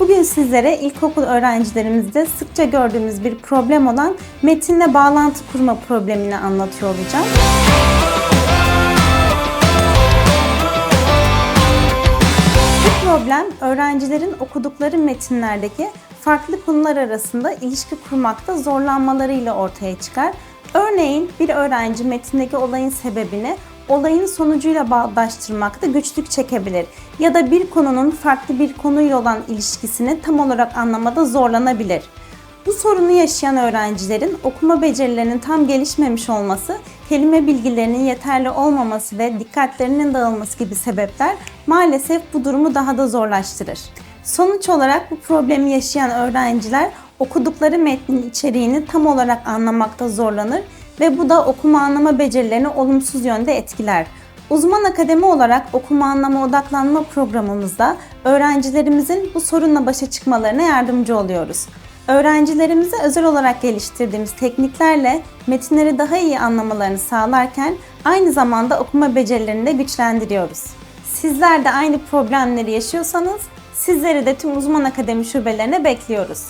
Bugün sizlere ilkokul öğrencilerimizde sıkça gördüğümüz bir problem olan metinle bağlantı kurma problemini anlatıyor olacağım. Bu problem öğrencilerin okudukları metinlerdeki farklı konular arasında ilişki kurmakta zorlanmalarıyla ortaya çıkar. Örneğin bir öğrenci metindeki olayın sebebini olayın sonucuyla bağdaştırmakta güçlük çekebilir ya da bir konunun farklı bir konuyla olan ilişkisini tam olarak anlamada zorlanabilir. Bu sorunu yaşayan öğrencilerin okuma becerilerinin tam gelişmemiş olması, kelime bilgilerinin yeterli olmaması ve dikkatlerinin dağılması gibi sebepler maalesef bu durumu daha da zorlaştırır. Sonuç olarak bu problemi yaşayan öğrenciler okudukları metnin içeriğini tam olarak anlamakta zorlanır ve bu da okuma anlama becerilerini olumsuz yönde etkiler. Uzman akademi olarak okuma anlama odaklanma programımızda öğrencilerimizin bu sorunla başa çıkmalarına yardımcı oluyoruz. Öğrencilerimize özel olarak geliştirdiğimiz tekniklerle metinleri daha iyi anlamalarını sağlarken aynı zamanda okuma becerilerini de güçlendiriyoruz. Sizler de aynı problemleri yaşıyorsanız sizleri de tüm uzman akademi şubelerine bekliyoruz.